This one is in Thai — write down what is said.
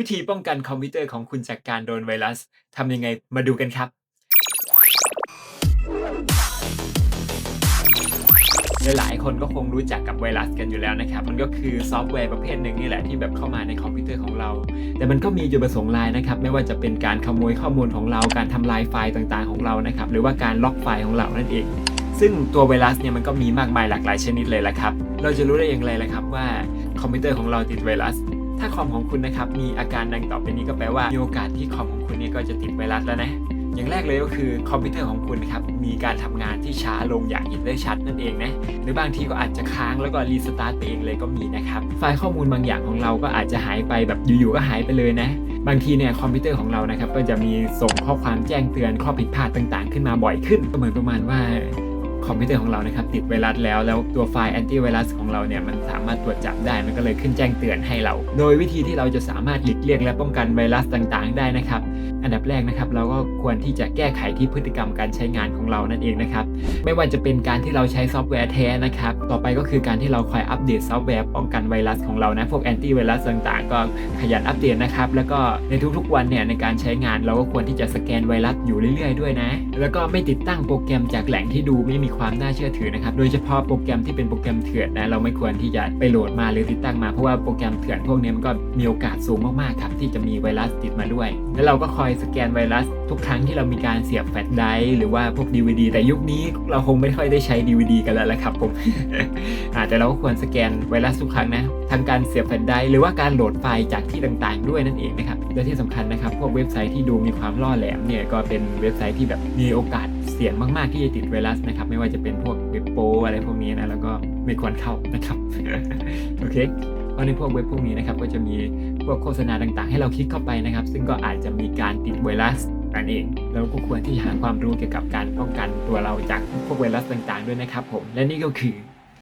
วิธีป้องกันคอมพิวเตอร์ของคุณจากการโดนไวรัสทำยังไงมาดูกันครับ หลายคนก็คงรู้จักกับไวรัสกันอยู่แล้วนะครับ มันก็คือซอฟต์แวร์ประเภทหนึ่งนี่แหละที่แบบเข้ามาในคอมพิวเตอร์ของเรา แต่มันก็มีจุดประสงค์ลายนะครับ ไม่ว่าจะเป็นการขโมยข้อมูลของเรา การทำลายไฟล์ต่างๆของเรานะครับ หรือว่าการล็อกไฟล์ของเรานั่นเอง ซึ่งตัวไวรัสเนี่ยมันก็มีมากมายหลากหลายชนิดเลยละครับ เราจะรู้ได้อย่างไรล่ะครับว่าคอมพิวเตอร์ของเราติดไวรัส ถ้าคอมของคุณนะครับมีอาการดังต่อไปนี้ก็แปลว่ามีโอกาสที่คอมของคุณเนี่ยก็จะติดไวรัสแล้วนะอย่างแรกเลยก็คือคอมพิวเตอร์ของคุณครับมีการทำงานที่ช้าลงอย่างเห็นได้ชัดนั่นเองนะหรือบางทีก็อาจจะค้างแล้วก็รีสตาร์ทเองเลยก็มีนะครับไฟล์ข้อมูลบางอย่างของเราก็อาจจะหายไปแบบอยู่ๆก็หายไปเลยนะ บางทีเนี่ยคอมพิวเตอร์ของเรานะครับก็จะมีส่งข้อความแจ้งเตือนข้อผิดพลาดต่างๆ ขึ้นมาบ่อยขึ้นก็เหมือนประมาณว่า คอมพิวเตอร์ของเรานะครับติดไวรัสแล้วแล้วตัวไฟล์แอนตี้ไวรัสของเราเนี่ยมันสามารถตรวจจับได้มันก็เลยขึ้นแจ้งเตือนให้เรา โดยวิธีที่เราจะสามารถหลีกเลี่ยงและป้องกันไวรัสต่างๆ ได้นะครับ อันดับแรกนะครับเราก็ควรที่จะแก้ไขที่พฤติกรรมการใช้งานของเรานั่นเองนะครับไม่ว่าจะเป็นการที่เราใช้ซอฟต์แวร์แท้นะครับต่อไปก็คือการที่เราคอยอัปเดตซอฟต์แวร์ป้องกันไวรัสของเรานะพวกแอนตี้ไวรัสต่างๆ ก็ขยันอัปเดตนะครับแล้วก็ในทุกๆวันเนี่ยในการใช้งานเราก็ควรที่จะสแกนไวรัสอยู่เรื่อยๆด้วยนะ แล้วก็ไม่ติดตั้งโปรแกรมจากแหล่งที่ดูไม่มีความน่าเชื่อถือนะครับ โดยเฉพาะโปรแกรมที่เป็นโปรแกรมเถื่อนนะ เราไม่ควรที่จะไปโหลดมาหรือติดตั้งมา เพราะว่าโปรแกรมเถื่อนพวกนี้มันก็มีโอกาสสูงมากๆครับที่จะมีไวรัสติดมาด้วย แล้วเราก็คอยสแกนไวรัส ทุกครั้งที่เรามีการเสียบแฟลชไดรฟ์หรือว่าพวก DVD แต่ยุคนี้เราคงไม่ค่อยได้ใช้ DVD กันแล้วละครับผมอาแต่เราก็ควรสแกนไวรัสทุกครั้งนะทั้งการเสียบแฟลชไดรฟ์หรือว่าการโหลดไฟล์จากที่ต่างๆ ด้วยนั่นเองนะครับและที่สำคัญนะครับพวกเว็บไซต์ที่ดูมีความล่อแหลมเนี่ยก็เป็นเว็บไซต์ที่แบบมีโอกาส เสี่ยงมากๆที่จะติดไวรัสนะครับ ไม่ว่าจะเป็นพวกเว็บโปอะไรพวกนี้นะแล้วก็ไม่ควรเข้านะครับโอเคเพราะในพวกเว็บพวกนี้นะครับก็จะมีพวกโฆษณาต่างๆ ให้เราคลิกเข้าไปนะครับ ซึ่งก็อาจจะมีการติดไวรัสนั่นเองเราก็ควรที่หาความรู้เกี่ยวกับการป้องกันตัวเราจากพวกไวรัสต่างๆ ด้วยนะครับผมและนี่ก็คือ